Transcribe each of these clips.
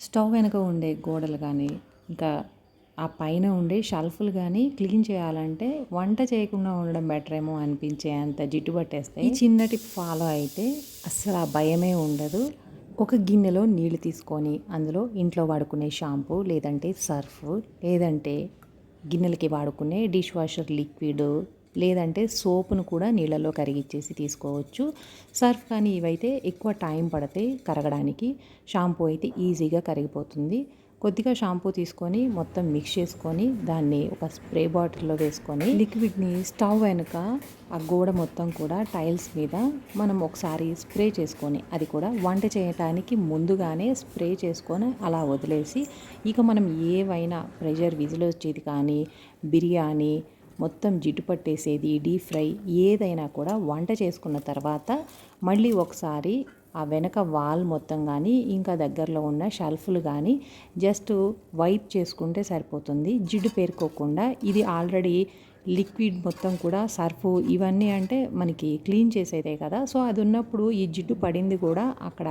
Stove వెనక ఉండే గోడలు కానీ ఇంకా ఆ పైన ఉండే షెల్ఫ్లు కానీ క్లీన్ చేయాలంటే వంట చేయకుండా ఉండడం బెటర్ ఏమో అనిపించే అంత జిడ్డు పట్టేస్తాయి ఈ చిన్న టిప్ ఫాలో అయితే అస్సలు ఆ భయమే ఉండదు. ఒక గిన్నెలో నీళ్ళు తీసుకొని అందులో ఇంట్లో వాడుకునే షాంపూ లేదంటే సర్ఫ్ లేదంటే గిన్నెలకి వాడుకునే డిష్ వాషర్ లిక్విడ్ లేదంటే సోపును కూడా నీళ్ళలో కరిగిచ్చేసి తీసుకోవచ్చు. సర్ఫ్ కానీ ఇవైతే ఎక్కువ టైం పడితే కరగడానికి. షాంపూ అయితే ఈజీగా కరిగిపోతుంది. కొద్దిగా షాంపూ తీసుకొని మొత్తం మిక్స్ చేసుకొని దాన్ని ఒక స్ప్రే బాటిల్లో వేసుకొని లిక్విడ్ని స్టవ్ వెనుక ఆ గోడ మొత్తం కూడా టైల్స్ మీద మనం ఒకసారి స్ప్రే చేసుకొని అది కూడా వంట చేయటానికి ముందుగానే స్ప్రే చేసుకొని అలా వదిలేసి ఇక మనం ఏవైనా ప్రెషర్ విజిల్ వచ్చేది కానీ బిర్యానీ మొత్తం జిడ్డు పట్టేసేది డీప్ ఫ్రై ఏదైనా కూడా వంట చేసుకున్న తర్వాత మళ్ళీ ఒకసారి ఆ వెనక వాల్ మొత్తం కానీ ఇంకా దగ్గరలో ఉన్న షెల్ఫ్లు కానీ జస్ట్ వైప్ చేసుకుంటే సరిపోతుంది. జిడ్డు పేరుకోకుండా ఇది ఆల్రెడీ లిక్విడ్ మొత్తం కూడా సర్ఫ్ ఇవన్నీ అంటే మనకి క్లీన్ చేసేదే కదా. సో అది ఉన్నప్పుడు ఈ జిడ్డు పడింది కూడా అక్కడ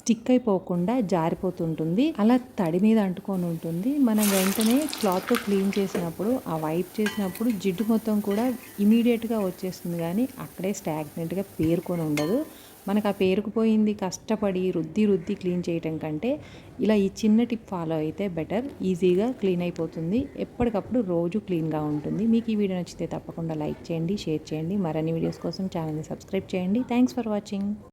స్టిక్ అయిపోకుండా జారిపోతుంటుంది. అలా తడి మీద అంటుకొని ఉంటుంది. మనం వెంటనే క్లాత్తో క్లీన్ చేసినప్పుడు ఆ వైప్ చేసినప్పుడు జిడ్డు మొత్తం కూడా ఇమీడియట్గా వచ్చేస్తుంది కానీ అక్కడే స్టాగ్నెంట్గా పేరుకొని ఉండదు. మనకు ఆ పేరుకుపోయింది కష్టపడి రుద్ది రుద్ది క్లీన్ చేయటం కంటే ఇలా ఈ చిన్న టిప్ ఫాలో అయితే బెటర్ ఈజీగా క్లీన్ అయిపోతుంది. ఎప్పటికప్పుడు రోజు క్లీన్గా ఉంటుంది. మీకు ఈ వీడియో నచ్చితే తప్పకుండా లైక్ చేయండి షేర్ చేయండి. మరిన్ని వీడియోస్ కోసం ఛానల్ని సబ్స్క్రైబ్ చేయండి. Thanks for watching.